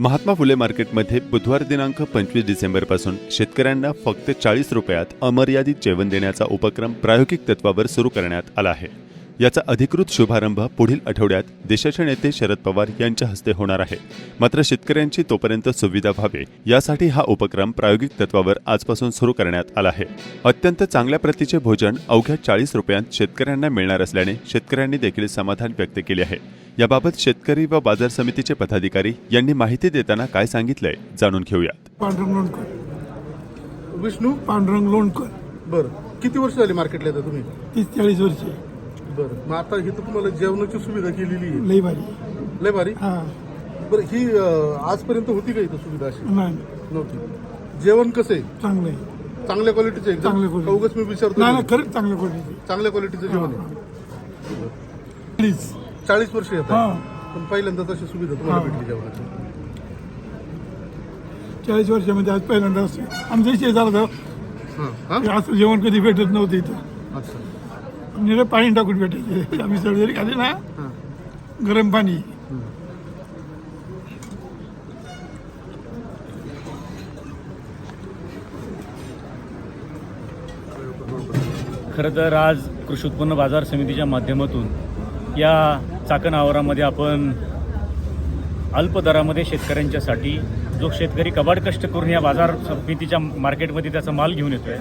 महात्मा फुले मार्केटमध्ये बुधवार दिनांक पंचवीस डिसेंबरपासून शेतकऱ्यांना फक्त चाळीस रुपयात अमर्यादित जेवण देण्याचा उपक्रम प्रायोगिक तत्वावर सुरू करण्यात आला आहे. याचा अधिकृत शुभारंभ पुढील आठवड्यात देशाचे नेते शरद पवार यांच्या हस्ते होणार आहे. मात्र शेतकऱ्यांची तोपर्यंत सुविधा व्हावी यासाठी हा उपक्रम प्रायोगिक तत्वावर आजपासून सुरू करण्यात आला आहे. अत्यंत चांगल्या प्रतीचे भोजन अवघ्या चाळीस रुपयांत शेतकऱ्यांना मिळणार असल्याने शेतकऱ्यांनी देखील समाधान व्यक्त केले आहे. याबाबत शेतकरी व बाजार समितीचे पदाधिकारी यांनी माहिती देताना काय सांगितलंय जाणून घेऊयात. पांडुरंग लोणकर. विष्णू पांडुरंग लोणकर. बरं. किती वर्ष झाली मार्केटला येता तुम्ही? तीस चाळीस वर्षे. बरं. मग आता इथं तुम्हाला जेवणाची सुविधा केलेली आहे. लई भारी. लय भारी? हा. बरं ही अं, आजपर्यंत होती का इथं सुविधा अशी? नाही. नव्हती. जेवण कसं आहे? चांगलं आहे चांगल्या क्वालिटीचं एकदम चांगल्या quality. उगाच मी विचारतो नाही नाही खरंच चांगल्या क्वालिटीचे चांगल्या क्वालिटीचं जेवण आहे. प्लीज चाळीस वर्ष येत हा. पण पहिल्यांदाच अशी सुविधा तुम्हाला. भेटली जेवणाची चाळीस वर्षामध्ये आज पहिल्यांदा असं आमच्या शेजारचं हां. हां? हे असं जेवण कधी भेटत नव्हतं इथं. अच्छा. निरे पाणी टाकून भेटायचे. आम्ही सर्जरी खाली ना हां. गरम पाणी. खरं तर आज कृषी उत्पन्न बाजार समितीच्या माध्यमातून या चाकण आवारामध्ये आपण अल्प दरामध्ये शेतकऱ्यांच्यासाठी जो शेतकरी कबाड कष्ट करून या बाजार समितीच्या मार्केटमध्ये त्याचा माल घेऊन येतोय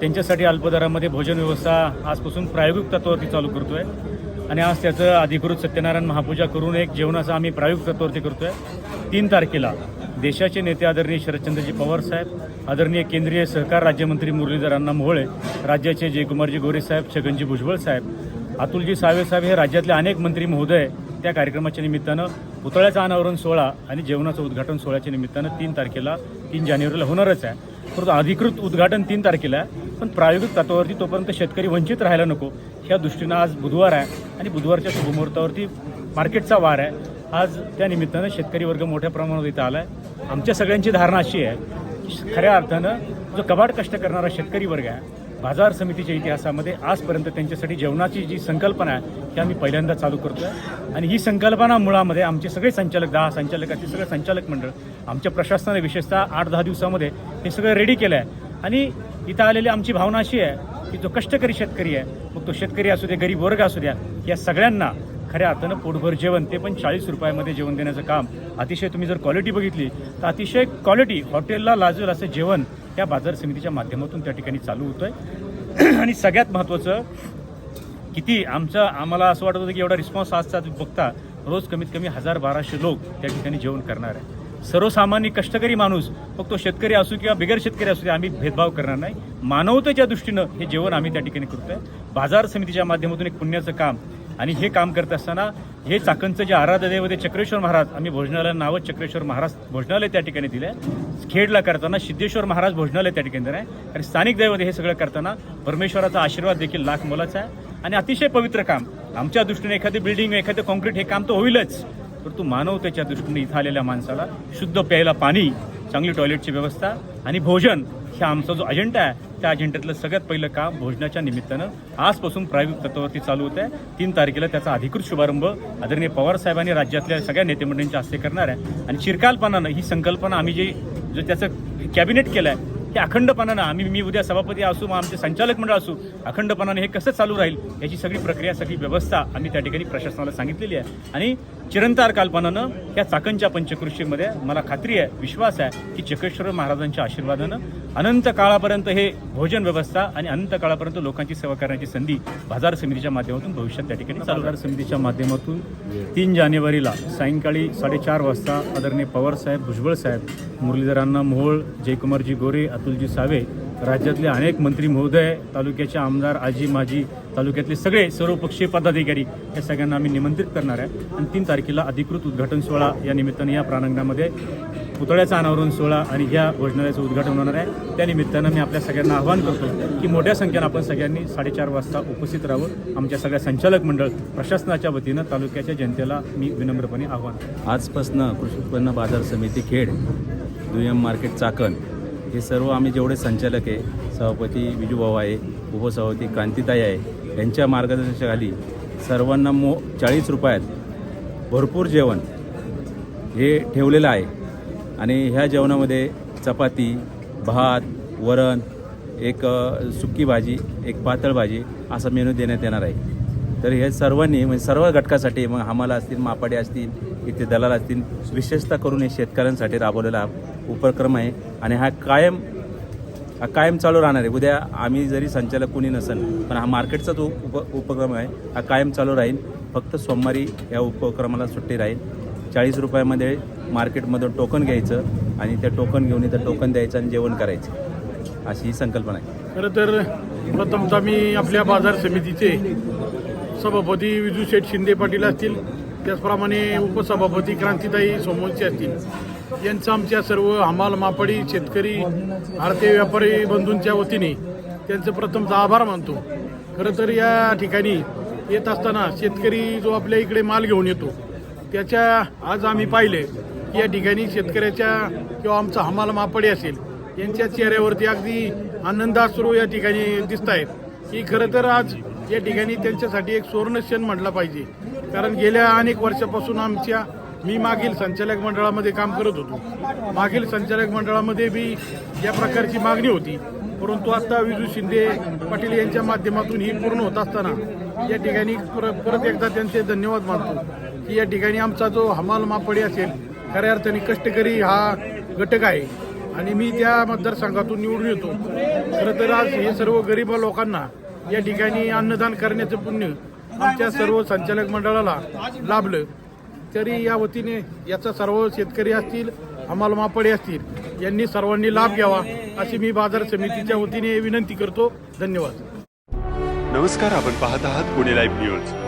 त्यांच्यासाठी अल्प दरामध्ये भोजन व्यवस्था आजपासून प्रायोगिक तत्वावरती चालू करतोय. आणि आज त्याचं अधिकृत सत्यनारायण महापूजा करून एक जेवणाचं आम्ही प्रायोगिक तत्वावरती करतोय. तीन तारखेला देशाचे नेते आदरणीय शरदचंद्रजी पवार साहेब आदरणीय केंद्रीय सहकार राज्यमंत्री मुरलीधर अण्णा मोहळे राज्याचे जयकुमारजी गोरे साहेब छगनजी भुजबळ साहेब अतुलजी सावे साहेब हे राज्यातले अनेक मंत्री महोदय त्या कार्यक्रमाच्या निमित्तानं पुतळ्याचा अनावरण सोहळा आणि जेवणाचं उद्घाटन सोहळ्याच्या निमित्तानं तीन तारखेला तीन जानेवारीला होणारच आहे. परंतु अधिकृत उद्घाटन तीन तारखेला आहे पण प्रायोगिक तत्वावरती तोपर्यंत शेतकरी वंचित राहायला नको. ह्या दृष्टीनं आज बुधवार आहे आणि बुधवारच्या शुभमुहूर्तावरती मार्केटचा वार आहे. आज त्या निमित्तानं शेतकरी वर्ग मोठ्या प्रमाणावर इथं आला आहे आमच्या सगळ्यांची धारणा अशी आहे की खऱ्या अर्थानं जो कबाड कष्ट करणारा शेतकरी वर्ग आहे बाजार समितीच्या इतिहासामध्ये आजपर्यंत त्यांच्यासाठी जेवणाची जी संकल्पना आहे ती आम्ही पहिल्यांदा चालू करतो आहे आणि ही संकल्पना मुळामध्ये आमचे सगळे संचालक दहा संचालक ते सगळे संचालक मंडळ आमच्या प्रशासनाने विशेषतः आठ दहा दिवसामध्ये हे सगळं रेडी केलं आहे आणि इथं आलेली आमची भावना अशी आहे की जो कष्टकरी शेतकरी आहे मग तो शेतकरी असू दे गरीब वर्ग असू द्या या सगळ्यांना खऱ्या अर्थानं पोटभर जेवण ते पण चाळीस रुपयामध्ये जेवण देण्याचं काम. अतिशय तुम्ही जर क्वालिटी बघितली तर अतिशय क्वालिटी हॉटेलला लाजेल असं जेवण त्या बाजार समितीच्या माध्यमातून त्या ठिकाणी चालू होतं आहे आणि सगळ्यात महत्त्वाचं किती आमचं आम्हाला असं वाटत होतं की एवढा रिस्पॉन्स आजचा तुम्ही बघता रोज कमीत कमी हजार बाराशे लोक त्या ठिकाणी जेवण करणार आहे. सर्वसामान्य कष्टकरी माणूस मग तो शेतकरी असू किंवा बिगर शेतकरी असू दे आम्ही भेदभाव करणार नाही. मानवतेच्या दृष्टीनं हे जेवण आम्ही त्या ठिकाणी करतोय. बाजार समितीच्या माध्यमातून एक पुण्याचं काम आणि हे काम करत असताना हे चाकणचं जे आराध्य दैवत चक्रेश्वर महाराज आम्ही भोजनालय नावं चक्रेश्वर महाराज भोजनालय त्या ठिकाणी दिलं आहे खेडला करताना सिद्धेश्वर महाराज भोजनालय त्या ठिकाणी दिलं आहे आणि स्थानिक दैवत हे सगळं करताना परमेश्वराचा आशीर्वाद देखील लाख मोलाचा आहे. आणि अतिशय पवित्र काम. आमच्या दृष्टीने एखादी बिल्डिंग एखादं कॉन्क्रीट हे काम तर होईलच. परंतु मानवतेच्या दृष्टीने इथं आलेल्या माणसाला शुद्ध प्यायला पाणी चांगली टॉयलेटची व्यवस्था आणि भोजन हा आमचा जो अजेंडा आहे त्या अजेंड्यातलं सगळ्यात पहिलं काम भोजनाच्या निमित्तानं आजपासून प्रायोगिक तत्वावरती चालू होत आहे तीन तारखेला त्याचा अधिकृत शुभारंभ आदरणीय पवार साहेबांनी राज्यातल्या सगळ्या नेतेमंडळींच्या हस्ते करणार आहे. आणि चिरकालपणानं ही संकल्पना आम्ही जे जो त्याचं कॅबिनेट केलं आहे हे अखंडपणानं आम्ही मी उद्या सभापती असू मग आमचे संचालक मंडळ असू अखंडपणाने हे कसं चालू राहील याची सगळी प्रक्रिया सगळी व्यवस्था आम्ही त्या ठिकाणी प्रशासनाला सांगितलेली आहे. आणि चिरंतार काल्पनानं या चाकणच्या पंचकृषीमध्ये मला खात्री आहे विश्वास आहे की चक्रेश्वर महाराजांच्या आशीर्वादानं अनंत काळापर्यंत हे भोजन व्यवस्था आणि अनंत काळापर्यंत लोकांची सेवा करण्याची संधी बाजार समितीच्या माध्यमातून भविष्यात त्या ठिकाणी बाजार समितीच्या माध्यमातून तीन जानेवारीला सायंकाळी साडेचार वाजता आदरणीय पवार साहेब भुजबळ साहेब मुरलीधरांना मोहोळ जयकुमारजी गोरे अतुलजी सावे राज्यातले अनेक मंत्री महोदय तालुक्याचे आमदार आजी माजी तालुक्यातले सगळे सर्वपक्षीय पदाधिकारी या सगळ्यांना आम्ही निमंत्रित करणार आहे. आणि तीन तारखेला अधिकृत उद्घाटन सोहळा या निमित्तानं या प्रांगणामध्ये पुतळ्याचा अनावरण सोहळा आणि ह्या भोजनालयाचं उद्घाटन होणार आहे. त्या निमित्तानं मी आपल्या सगळ्यांना आवाहन करतो की मोठ्या संख्येनं आपण सगळ्यांनी साडेचार वाजता उपस्थित राहावं. आमच्या सगळ्या संचालक मंडळ प्रशासनाच्या वतीनं तालुक्याच्या जनतेला मी विनम्रपणे आवाहन आजपासनं कृषी उत्पन्न बाजार समिती खेड दुय्यम मार्केट चाकण हे सर्व आम्ही जेवढे संचालक आहे सभापती विजूभाऊ आहे उपसभापती क्रांतिताई आहे यांच्या मार्गदर्शनाखाली सर्वांना मो चाळीस रुपयात भरपूर जेवण हे ठेवलेलं आहे. आणि ह्या जेवणामध्ये चपाती भात वरण एक सुक्की सुकी भाजी एक पातळ भाजी असा मेनू देण्यात येणार आहे. तर हे सर्वांनी म्हणजे सर्व घटकासाठी मग हमाला असतील मापाडे असतील इथे दलाल असतील विशेषतः करून हे शेतकऱ्यांसाठी राबवलेला उपक्रम आहे आणि हा कायम हा कायम चालू राहणार आहे. उद्या आम्ही जरी संचालक कोणी नसेल पण हा मार्केटचाच उप उपक्रम आहे हा कायम चालू राहील. फक्त सोमवारी या उपक्रमाला सुट्टी राहील. चाळीस रुपयामध्ये मार्केटमधून टोकन घ्यायचं आणि त्या टोकन घेऊन इथं टोकन द्यायचं आणि जेवण करायचं. अशी ही संकल्पना आहे. खरं तर प्रथमतः मी आपल्या बाजार समितीचे सभापती विजू शेठ शिंदे पाटील असतील त्याचप्रमाणे उपसभापती क्रांतिताई सोमवंशी असतील. यांचं आमच्या सर्व हमाल मापडी शेतकरी भारतीय व्यापारी बंधूंच्या वतीने त्यांचं प्रथमचा आभार मानतो. खरं तर या ठिकाणी येत असताना शेतकरी जो आपल्या इकडे माल घेऊन येतो त्याच्या आज आम्ही पाहिले की या ठिकाणी शेतकऱ्याच्या किंवा आमचा हमाल मापडी असेल यांच्या चेहऱ्यावरती अगदी आनंदाश्रू या ठिकाणी दिसत आहेत की खरं तर आज या ठिकाणी त्यांच्यासाठी एक सुवर्ण क्षण म्हटला पाहिजे. कारण गेल्या अनेक वर्षापासून आमच्या मी मागील संचालक मंडळामध्ये काम करत होतो. मागील संचालक मंडळामध्ये बी या प्रकारची मागणी होती. परंतु आता विजू शिंदे पाटील यांच्या माध्यमातून ही पूर्ण होत असताना या ठिकाणी पर- परत एकदा त्यांचे धन्यवाद मानतो की या ठिकाणी आमचा जो हमाल मापडी असेल खऱ्या अर्थाने कष्टकरी हा घटक आहे. आणि मी त्या मतदारसंघातून निवडून येतो. खरं तर आज हे सर्व गरीब लोकांना या ठिकाणी अन्नदान करण्याचं पुण्य आमच्या सर्व संचालक मंडळाला लाभलं. तरी या वतीने याचा सर्व शेतकरी असतील हमाल मापडे असतील यांनी सर्वांनी लाभ घ्यावा अशी मी बाजार समितीच्या वतीने विनंती करतो. धन्यवाद. नमस्कार आपण पाहत आहात पुणे लाईव्ह न्यूज